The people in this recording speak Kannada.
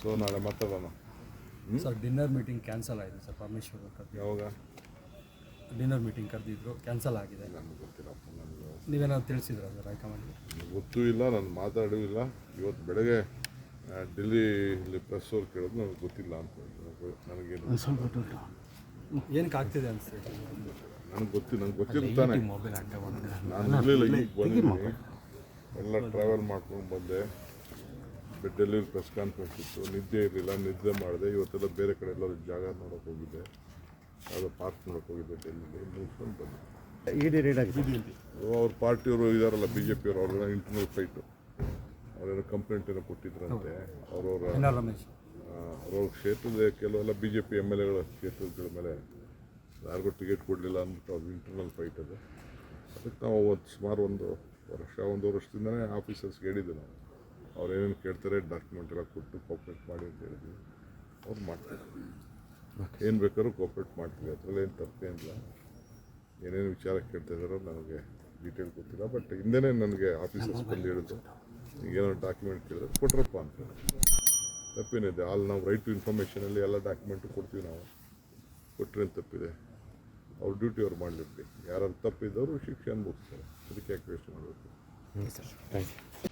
ಸೊ ನಾಳೆ ಮಾತಾಡೋಣ ಸರ್ ಡಿನ್ನರ್ ಮೀಟಿಂಗ್ ಕ್ಯಾನ್ಸಲ್ ಆಗಿದೆ ಸರ್ ಪರಮೇಶ್ವರ್ ಕರೆದು ಯಾವಾಗ? ಡಿನ್ನರ್ ಮೀಟಿಂಗ್ ಕರೆದಿದ್ರು ಕ್ಯಾನ್ಸಲ್ ಆಗಿದೆ. ನನಗೆ ಗೊತ್ತಿಲ್ಲಪ್ಪ ನನಗೆ ನೀವೇನಾದ್ರು ತಿಳಿಸಿದ್ರ ಸರ್ ಹೈಕಮಾಂಡ್ಗೆ? ಗೊತ್ತೂ ಇಲ್ಲ ನಾನು ಮಾತಾಡೂ ಇಲ್ಲ. ಇವತ್ತು ಬೆಳಗ್ಗೆ ಡೆಲ್ಲಿ ಪ್ರೆಸ್ ಅವ್ರು ಕೇಳೋದು ನನಗೆ ಗೊತ್ತಿಲ್ಲ ಅಂತ ನನಗೆ ನನಗೇನು ಏನಕ್ಕೆ ಆಗ್ತಿದೆ ಅನಿಸ್ತೀವಿ ನನಗೆ ಗೊತ್ತಿ ನನಗೆ ಗೊತ್ತಿರ್ತಾನೆ ನಾನು ಇರಲಿಲ್ಲ ಈಗ ಬಂದಿದ್ದೀನಿ. ಎಲ್ಲ ಟ್ರಾವೆಲ್ ಮಾಡ್ಕೊಂಡು ಬಂದೆ. ಬೆ- ಡೆಲ್ಲಿ ಪ್ರೆಸ್ ಕಾನ್ಫರೆನ್ಸ್ ಇತ್ತು. ನಿದ್ದೆ ಇರಲಿಲ್ಲ ನಿದ್ದೆ ಮಾಡಿದೆ. ಇವತ್ತೆಲ್ಲ ಬೇರೆ ಕಡೆ ಎಲ್ಲ ಜಾಗ ನೋಡೋಕೆ ಹೋಗಿದ್ದೆ. ಯಾವುದೋ ಪಾರ್ಕ್ ನೋಡೋಕೆ ಹೋಗಿದ್ದೆ ಡೆಲ್ಲಿಲಿ ಮುಗಿಸ್ಕೊಂಡು ಬಂದೆ. ಅವ್ರ ಪಾರ್ಟಿಯವರು ಇದಾರಲ್ಲ ಬಿ ಜೆ ಪಿಯವರು ಅವ್ರ ಇಂಟರ್ನಲ್ ಫೈಟು ಅವರೇನೋ ಕಂಪ್ಲೇಂಟ್ ಏನೋ ಕೊಟ್ಟಿದ್ರಂತೆ. ಅವ್ರವ್ರ ಅವ್ರವ್ರ ಕ್ಷೇತ್ರದ ಕೆಲವೆಲ್ಲ B J P M L ಎಗಳ ಕ್ಷೇತ್ರಗಳ ಮೇಲೆ ಯಾರಿಗೂ ಟಿಕೆಟ್ ಕೊಡಲಿಲ್ಲ ಅಂದ್ಬಿಟ್ಟು ಅವ್ರ ಇಂಟರ್ನಲ್ ಫೈಟ್ ಅದು. ಅದಕ್ಕೆ ನಾವು ಒಂದು ಸುಮಾರು ಒಂದು ವರ್ಷ ಒಂದು ವರ್ಷದಿಂದನೇ ಆಫೀಸರ್ಸ್ಗೆ ಹೇಳಿದ್ದೆ ನಾವು. ಅವ್ರು ಏನೇನು ಕೇಳ್ತಾರೆ ಡಾಕ್ಯುಮೆಂಟ್ ಎಲ್ಲ ಕೊಟ್ಟು ಕೋಪ್ರೇಟ್ ಮಾಡಿ ಅಂತ ಹೇಳಿದ್ವಿ ಅವ್ರು ಮಾಡ್ತಾರೆ. ಏನು ಬೇಕಾದ್ರೂ ಕೋಪ್ರೇಟ್ ಮಾಡ್ತೀವಿ ಅದರಲ್ಲಿ ಏನು ತಪ್ಪೇನಿಲ್ಲ ಏನೇನು ವಿಚಾರ ಕೇಳ್ತಾ ಇದ್ದಾರೋ ನನಗೆ ಡೀಟೇಲ್ ಗೊತ್ತಿಲ್ಲ ಬಟ್ ಹಿಂದೆನೇ ನನಗೆ ಆಫೀಸರ್ಸ್ ಬಂದು ಹೇಳಿದ್ರು. ಏನೋ ಡಾಕ್ಯುಮೆಂಟ್ ಕೇಳಿದ್ರೆ ಕೊಟ್ರಪ್ಪ ಅಂತ ತಪ್ಪೇನಿದೆ ಅಲ್ಲಿ ನಾವು ರೈಟ್ ಟು ಇನ್ಫಾರ್ಮೇಷನಲ್ಲಿ ಎಲ್ಲ ಡಾಕ್ಯುಮೆಂಟು ಕೊಡ್ತೀವಿ ನಾವು. ಕೊಟ್ಟರೆ ತಪ್ಪಿದೆ? ಅವ್ರ ಡ್ಯೂಟಿ ಅವ್ರು ಮಾಡಲಿಕ್ಕೆ. ಯಾರು ತಪ್ಪಿದ್ದವರು ಶಿಕ್ಷೆ ಅನುಭವಿಸ್ತಾರೆ. ಅದಕ್ಕೆ ಯಾಕೆ ವೇಸ್ಟ್ ಮಾಡಬೇಕು ಯು